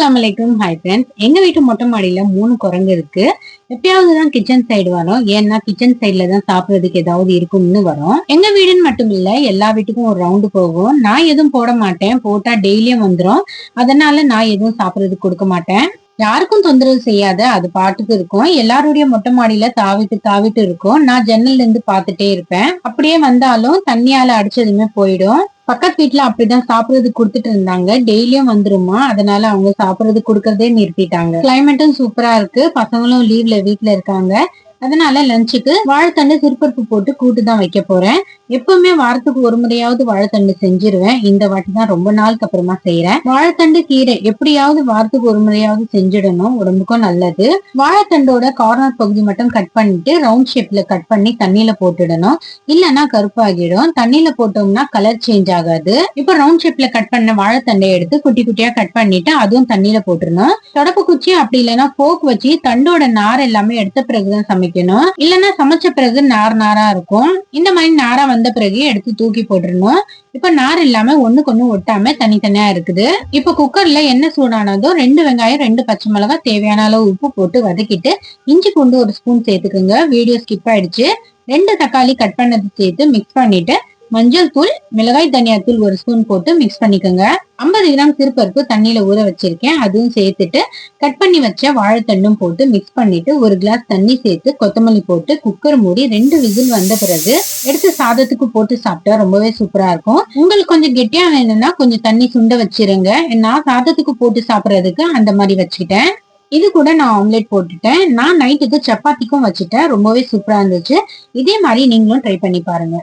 அஸ்லாம் வலைக்கும் hi friends எங்க வீட்டு மொட்டை மாடியில மூணு குரங்கு இருக்கு. எப்பயாவது தான் கிச்சன் சைடு வரும். ஏன்னா கிச்சன் சைட்ல தான் சாப்பிடுறதுக்கு ஏதாவது இருக்கும்னு வரும். எங்க வீடுன்னு மட்டும் இல்ல எல்லா வீட்டுக்கும் ஒரு ரவுண்டு போகும். நான் எதுவும் போட மாட்டேன். போட்டா டெய்லியும் வந்துடும் அதனால நான் எதுவும் சாப்பிடுறதுக்கு கொடுக்க மாட்டேன். யாருக்கும் தொந்தரவு செய்யாத அது பாட்டுக்கு இருக்கும். எல்லாருடைய மொட்டை மாடியில தாவிட்டு தாவிட்டு இருக்கும். நான் ஜன்னல்ல இருந்து பாத்துட்டே இருப்பேன். அப்படியே வந்தாலும் தண்ணியால அடிச்சதுமே போயிடும். பக்கத்து வீட்டுல அப்படிதான் சாப்பிடுறது கொடுத்துட்டு இருந்தாங்க. டெய்லியும் வந்துருமா? அதனால அவங்க சாப்பிடுறது கொடுக்கறதே நிறுத்திட்டாங்க. கிளைமேட்டும் சூப்பரா இருக்கு. பசங்களும் லீவ்ல வீட்டுல இருக்காங்க. அதனால லஞ்சுக்கு வாழைத்தண்டு சிறுபருப்பு போட்டு கூட்டு தான் வைக்க போறேன். எப்பவுமே வாரத்துக்கு ஒரு முறையாவது வாழைத்தண்டு செஞ்சிருவேன். இந்த வாட்டி தான் ரொம்ப நாளுக்கு அப்புறமா செய்யறேன் வாழைத்தண்டு கீரை எப்படியாவது வாரத்துக்கு ஒரு முறையாவது செஞ்சிடணும். உடம்புக்கும் நல்லது. வாழைத்தண்டோட கார்னர் பகுதி மட்டும் கட் பண்ணிட்டு ரவுண்ட் ஷேப்ல கட் பண்ணி தண்ணியில போட்டுடணும். இல்லைன்னா கருப்பாகிடும். தண்ணியில போட்டோம்னா கலர் சேஞ்ச் ஆகாது. இப்போ ரவுண்ட் ஷேப்ல கட் பண்ண வாழைத்தண்டை எடுத்து குட்டி குட்டியா கட் பண்ணிட்டு அதுவும் தண்ணியில போட்டுடணும். தொடப்பு குச்சி அப்படி இல்லைன்னா போக் வச்சு தண்டோட நார் எல்லாமே எடுத்த பிறகுதான் சமைக்கணும். இல்லைன்னா சமைச்ச பிறகு நார் நாரா இருக்கும். இந்த மாதிரி நாரா வந்த பிறகு எடுத்து தூக்கி போட்டுருணும் இப்ப நார் இல்லாம ஒண்ணுக்கு ஒண்ணு ஒட்டாம தனித்தனியா இருக்குது. இப்ப குக்கர்ல எண்ணெய் சூடானதும் ரெண்டு வெங்காயம் ரெண்டு பச்சை மிளகாய் தேவையான அளவு உப்பு போட்டு வதக்கிட்டு இஞ்சி பூண்டு ஒரு ஸ்பூன் சேர்த்துக்குங்க. வீடியோ ஸ்கிப் ஆயிடுச்சு. ரெண்டு தக்காளி கட் பண்ணது சேர்த்து மிக்ஸ் பண்ணிட்டு மஞ்சள் தூள் மிளகாய் தனியாத்தூள் தூள் ஒரு ஸ்பூன் போட்டு மிக்ஸ் பண்ணிக்கோங்க. ஐம்பது கிராம் சிறுபருப்பு தண்ணியில ஊற வச்சிருக்கேன். அதுவும் சேர்த்துட்டு கட் பண்ணி வச்ச வாழைத்தண்டும் போட்டு மிக்ஸ் பண்ணிட்டு ஒரு கிளாஸ் தண்ணி சேர்த்து கொத்தமல்லி போட்டு குக்கர் மூடி ரெண்டு விசில் வந்த பிறகு எடுத்து சாதத்துக்கு போட்டு சாப்பிட்டா ரொம்பவே சூப்பரா இருக்கும். உங்களுக்கு கொஞ்சம் கெட்டியா வேணும்னா கொஞ்சம் தண்ணி சுண்ட வச்சிருங்க. நான் சாதத்துக்கு போட்டு சாப்பிட்றதுக்கு அந்த மாதிரி வச்சுக்கிட்டேன். இது கூட நான் ஆம்லெட் போட்டுட்டேன். நான் நைட்டுக்கு சப்பாத்திக்கும் வச்சுட்டேன். ரொம்பவே சூப்பரா இருந்துச்சு. இதே மாதிரி நீங்களும் ட்ரை பண்ணி பாருங்க.